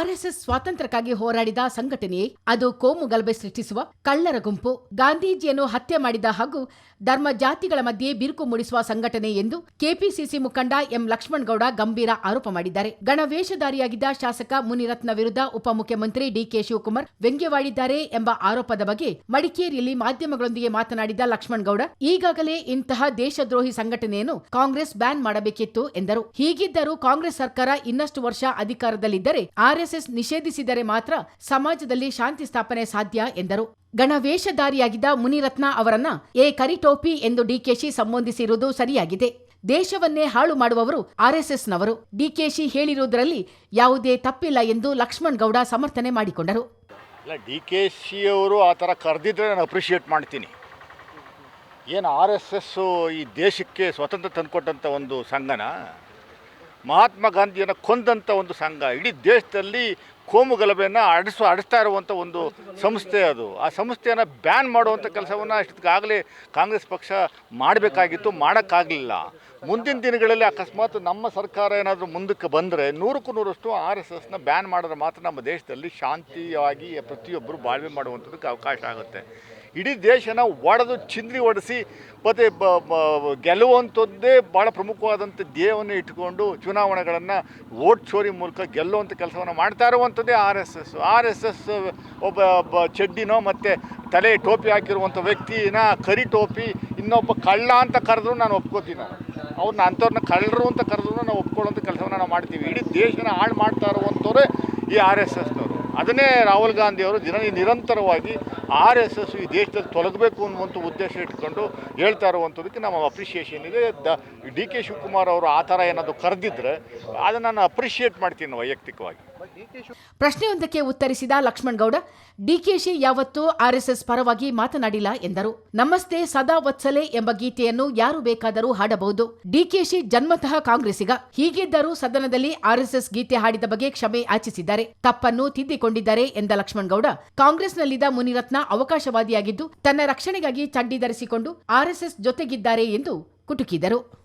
RSS ಸ್ವಾತಂತ್ರ್ಯಕ್ಕಾಗಿ ಹೋರಾಡಿದ ಸಂಘಟನೆಯೇ ಅದು ಕೋಮು ಗಲಭೆ ಸೃಷ್ಟಿಸುವ ಕಳ್ಳರ ಗುಂಪು. ಗಾಂಧೀಜಿಯನ್ನು ಹತ್ಯೆ ಮಾಡಿದ ಹಾಗೂ ಧರ್ಮ ಜಾತಿಗಳ ಮಧ್ಯೆ ಬಿರುಕು ಮೂಡಿಸುವ ಸಂಘಟನೆ ಎಂದು ಕೆಪಿಸಿಸಿ ಮುಖಂಡ ಎಂ ಲಕ್ಷ್ಮಣಗೌಡ ಗಂಭೀರ ಆರೋಪ ಮಾಡಿದ್ದಾರೆ. ಗಣವೇಷಧಾರಿಯಾಗಿದ್ದ ಶಾಸಕ ಮುನಿರತ್ನ ವಿರುದ್ಧ ಉಪಮುಖ್ಯಮಂತ್ರಿ ಡಿಕೆ ಶಿವಕುಮಾರ್ ವ್ಯಂಗ್ಯವಾಡಿದ್ದಾರೆ ಎಂಬ ಆರೋಪದ ಬಗ್ಗೆ ಮಡಿಕೇರಿಯಲ್ಲಿ ಮಾಧ್ಯಮಗಳೊಂದಿಗೆ ಮಾತನಾಡಿದ ಲಕ್ಷ್ಮಣಗೌಡ, ಈಗಾಗಲೇ ಇಂತಹ ದೇಶದ್ರೋಹಿ ಸಂಘಟನೆಯನ್ನು ಕಾಂಗ್ರೆಸ್ ಬ್ಯಾನ್ ಮಾಡಬೇಕಿತ್ತು ಎಂದರು. ಹೀಗಿದ್ದರೂ ಕಾಂಗ್ರೆಸ್ ಸರ್ಕಾರ ಇನ್ನಷ್ಟು ವರ್ಷ ಅಧಿಕಾರದಲ್ಲಿದ್ದರೆ ಆರ್ಎಸ್ಎಸ್ ನಿಷೇಧಿಸಿದರೆ ಮಾತ್ರ ಸಮಾಜದಲ್ಲಿ ಶಾಂತಿ ಸ್ಥಾಪನೆ ಸಾಧ್ಯ, ಎಂದರು. ಗಣವೇಷಧಾರಿಯಾಗಿದ್ದ ಮುನಿರತ್ನ ಅವರನ್ನ ಎ ಕರಿಟೋಪಿ ಎಂದು ಡಿಕೆಶಿ ಸಂಬಂಧಿಸಿರುವುದು ಸರಿಯಾಗಿದೆ. ದೇಶವನ್ನೇ ಹಾಳು ಮಾಡುವವರು ಆರ್ಎಸ್ಎಸ್ನವರು. ಡಿಕೆಶಿ ಹೇಳಿರುವುದರಲ್ಲಿ ಯಾವುದೇ ತಪ್ಪಿಲ್ಲ ಎಂದು ಲಕ್ಷ್ಮಣ್ ಗೌಡ ಸಮರ್ಥನೆ ಮಾಡಿಕೊಂಡರು. ಇಲ್ಲ ಅವರು ಆ ಥರ ಕರೆದಿದ್ರೆ ನಾನು ಅಪ್ರಿಷಿಯೇಟ್ ಮಾಡ್ತೀನಿ. ಏನು ಆರ್ ಎಸ್ ಎಸ್ಸು ಈ ದೇಶಕ್ಕೆ ಸ್ವತಂತ್ರ ತಂದುಕೊಟ್ಟಂಥ ಒಂದು ಸಂಘನ? ಮಹಾತ್ಮ ಗಾಂಧಿಯನ್ನು ಕೊಂದಂಥ ಒಂದು ಸಂಘ. ಇಡೀ ದೇಶದಲ್ಲಿ ಕೋಮು ಗಲಭೆಯನ್ನು ಅಡಿಸು ಅಡಿಸ್ತಾ ಇರುವಂಥ ಒಂದು ಸಂಸ್ಥೆ ಅದು. ಆ ಸಂಸ್ಥೆಯನ್ನು ಬ್ಯಾನ್ ಮಾಡುವಂಥ ಕೆಲಸವನ್ನು ಅಷ್ಟೊತ್ತಿಗಾಗಲೇ ಕಾಂಗ್ರೆಸ್ ಪಕ್ಷ ಮಾಡಬೇಕಾಗಿತ್ತು, ಮಾಡೋಕ್ಕಾಗಲಿಲ್ಲ. ಮುಂದಿನ ದಿನಗಳಲ್ಲಿ ಅಕಸ್ಮಾತ್ ನಮ್ಮ ಸರ್ಕಾರ ಏನಾದರೂ ಮುಂದಕ್ಕೆ ಬಂದರೆ ನೂರಕ್ಕೂ ನೂರಷ್ಟು ಆರ್ ಎಸ್ ಎಸ್ನ ಬ್ಯಾನ್ ಮಾಡಿದ್ರೆ ಮಾತ್ರ ನಮ್ಮ ದೇಶದಲ್ಲಿ ಶಾಂತಿಯಾಗಿ ಪ್ರತಿಯೊಬ್ಬರು ಬಾಳ್ವೆ ಮಾಡುವಂಥದ್ದಕ್ಕೆ ಅವಕಾಶ ಆಗುತ್ತೆ. ಇಡೀ ದೇಶನ ಒಡೆದು ಚಿಂದ್ರಿ ಹೊಡೆಸಿ ಮತ್ತು ಗೆಲ್ಲುವಂಥದ್ದೇ ಭಾಳ ಪ್ರಮುಖವಾದಂಥ ಧ್ಯೇಯವನ್ನು ಇಟ್ಕೊಂಡು ಚುನಾವಣೆಗಳನ್ನು ವೋಟ್ ಚೋರಿ ಮೂಲಕ ಗೆಲ್ಲುವಂಥ ಕೆಲಸವನ್ನು ಮಾಡ್ತಾ ಇರುವಂಥದ್ದೇ R S S. R S S ಒಬ್ಬ ಚಡ್ಡಿನೋ, ಮತ್ತು ತಲೆ ಟೋಪಿ ಹಾಕಿರುವಂಥ ವ್ಯಕ್ತಿನ ಕರಿ ಟೋಪಿ, ಇನ್ನೊಬ್ಬ ಕಳ್ಳ ಅಂತ ಕರೆದ್ರು ನಾನು ಒಪ್ಕೋತೀನಿ ನಾನು. ಅವ್ರನ್ನ ಅಂಥವ್ರನ್ನ ಕಳ್ಳರು ಅಂತ ಕರೆದ್ರು ನಾವು ಒಪ್ಕೊಳ್ಳೋಂಥ ಕೆಲಸವನ್ನು ನಾವು ಮಾಡ್ತೀವಿ. ಇಡೀ ದೇಶನ ಹಾಳು ಮಾಡ್ತಾ ಇರುವಂಥವ್ರೆ ಈ ಆರ್ ಎಸ್ ಎಸ್ನವರು. ಅದನ್ನೇ ರಾಹುಲ್ ಗಾಂಧಿ ಅವರು ದಿನ ನಿರಂತರವಾಗಿ ಆರ್ ಎಸ್ ಎಸ್ ಈ ದೇಶದಲ್ಲಿ ತೊಲಗಬೇಕು ಅನ್ನುವಂಥ ಉದ್ದೇಶ ಇಟ್ಕೊಂಡು ಹೇಳ್ತಾ ಇರುವಂಥದ್ದಕ್ಕೆ ನಮ್ಮ ಅಪ್ರಿಷಿಯೇಷನ್ ಇದೆ. ದ ಡಿ ಕೆ ಶಿವಕುಮಾರ್ ಅವರು ಆ ಥರ ಏನಾದರೂ ಕರೆದಿದ್ರೆ ಅದನ್ನು ನಾನು ಅಪ್ರಿಷಿಯೇಟ್ ಮಾಡ್ತೀನಿ ವೈಯಕ್ತಿಕವಾಗಿ. ಪ್ರಶ್ನೆಯೊಂದಕ್ಕೆ ಉತ್ತರಿಸಿದ ಲಕ್ಷ್ಮಣ್ ಗೌಡ ಡಿಕೆಶಿ ಯಾವತ್ತೂ ಆರ್ಎಸ್ಎಸ್ ಪರವಾಗಿ ಮಾತನಾಡಿಲ್ಲ ಎಂದರು. ನಮಸ್ತೆ ಸದಾ ವತ್ಸಲೆ ಎಂಬ ಗೀತೆಯನ್ನು ಯಾರು ಬೇಕಾದರೂ ಹಾಡಬಹುದು. ಡಿಕೆಶಿ ಜನ್ಮತಃ ಕಾಂಗ್ರೆಸ್ಸಿಗ. ಹೀಗಿದ್ದರೂ ಸದನದಲ್ಲಿ ಆರ್ಎಸ್ಎಸ್ ಗೀತೆ ಹಾಡಿದ ಬಗ್ಗೆ ಕ್ಷಮೆ ಆಚಿಸಿದ್ದಾರೆ. ತಪ್ಪನ್ನು ತಿದ್ದಿಕೊಂಡಿದ್ದಾರೆ ಎಂದ ಲಕ್ಷ್ಮಣ್ ಗೌಡ ಕಾಂಗ್ರೆಸ್ನಲ್ಲಿದ್ದ ಮುನಿರತ್ನ ಅವಕಾಶವಾದಿಯಾಗಿದ್ದು ತನ್ನ ರಕ್ಷಣೆಗಾಗಿ ಚಡ್ಡಿ ಧರಿಸಿಕೊಂಡು ಆರ್ಎಸ್ಎಸ್ ಜೊತೆಗಿದ್ದಾರೆ ಎಂದು ಕುಟುಕಿದರು.